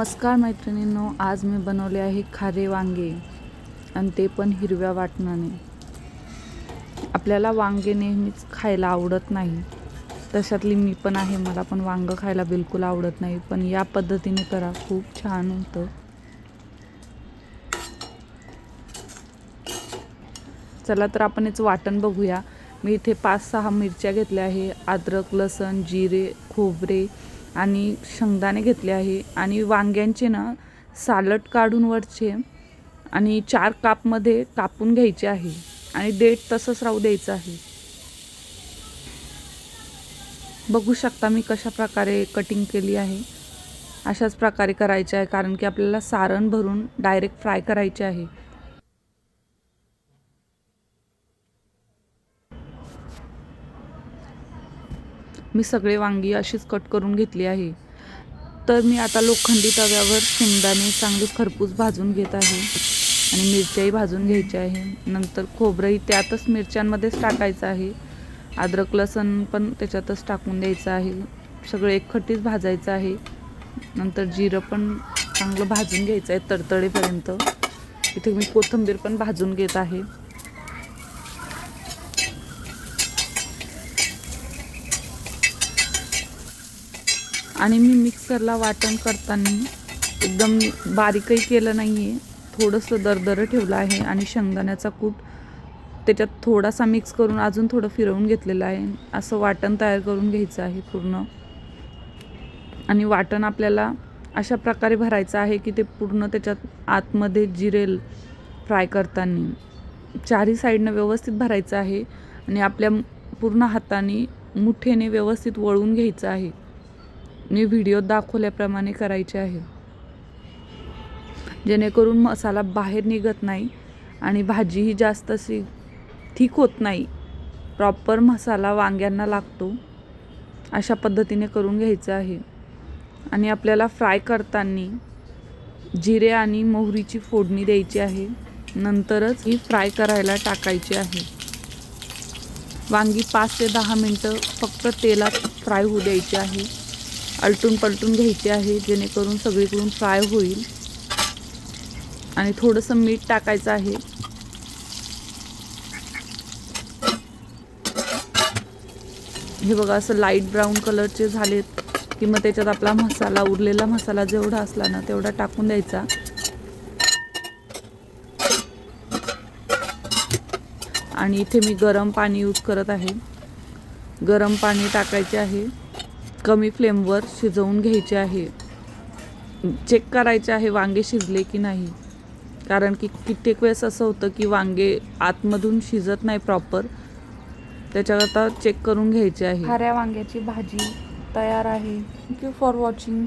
नमस्कार मैत्रिणींनो आज मी बनवले आहे खारे वांगे आणि ते पण हिरव्या वाटणाने. आपल्याला वांगे नेहमीच खायला आवडत नाही. तशातली मी पण आहे मला पण वांगं खायला बिलकुल आवडत नाही पण या पद्धतीने करा खूप छान होतं. चला तर आपण याचं वाटण बघूया. मी इथे पाच सहा मिरच्या घेतल्या आहे अद्रक लसण जिरे खोबरे आणि शेंगदाणे घेतले आहे. आणि वांग्यांचे ना सालट काढून वरचे आणि चार कापमध्ये कापून घ्यायचे आहे. आणि डेट तसंच राहू द्यायचं आहे. बघू शकता मी कशा प्रकारे कटिंग केली आहे. अशाच प्रकारे करायचे आहे कारण की आपल्याला सारण भरून डायरेक्ट फ्राय करायचे आहे. मी सगळे वांगी अशीच कट करून घेतली आहे. तर मी आता लोखंडी तव्यावर शेंगदाणे चांगले खरपूस भाजून घेत आहे. आणि मिरच्याही भाजून घ्यायच्या आहे. नंतर खोबरंही त्यातच मिरच्यांमध्येच टाकायचं आहे. अद्रक लसण पण त्याच्यातच टाकून द्यायचं आहे. सगळं एकखट्टीच भाजायचं आहे. नंतर जिरं पण चांगलं भाजून घ्यायचं आहे तडतडेपर्यंत. इथे मी कोथिंबीर पण भाजून घेत आहे. आणि मी मिक्सरला वाटण करताना एकदम बारीकही केलं नाही आहे थोडंसं दरदरं ठेवलं आहे आणि शेंगदाण्याचा कूट त्याच्यात थोडासा मिक्स करून अजून थोडं फिरवून घेतलेलं आहे. असं वाटण तयार करून घ्यायचं आहे पूर्ण. आणि वाटण आपल्याला अशा प्रकारे भरायचं आहे की ते पूर्ण त्याच्यात आतमध्ये जिरेल फ्राय करताना चारही साईडनं व्यवस्थित भरायचं आहे आणि आपल्या पूर्ण हाताने मुठेने व्यवस्थित वळून घ्यायचं आहे. मी व्हिडिओ दाखवल्याप्रमाणे करायचे आहे. जेणेकरून मसाला बाहेर निघत नाही आणि भाजीही जास्त अशी ठीक होत नाही. प्रॉपर मसाला वांग्यांना लागतो. अशा पद्धतीने करून घ्यायचं आहे. आणि आपल्याला फ्राय करताना जिरे आणि मोहरीची फोडणी द्यायची आहे. नंतरच ही फ्राय करायला टाकायची आहे. वांगी पाच ते दहा मिनटं फक्त तेलात फ्राय होऊ द्यायची आहे. आलटून पलटून घ्यायची आहे जेणेकरून सगळीकडून फ्राय होईल. आणि थोडंसं मीठ टाकायचं आहे. हे बघा असं लाइट ब्राऊन कलरचे झालेत की मग त्याच्यात आपला मसाला उरलेला मसाला जेवढा असला ना तेवढा टाकून द्यायचा. आणि इथे मी गरम पाणी यूज करत आहे. गरम पाणी टाकायचे आहे. कमी फ्लेमवर शिजवून घ्यायचे आहे. चेक करायचे आहे वांगे शिजले की नाही. कारण की कित्येक वेळेस असं होतं की वांगे आतमधून शिजत नाही प्रॉपर त्याच्याकरता चेक करून घ्यायचे आहे. हऱ्या वांग्याची भाजी तयार आहे. Thank you for watching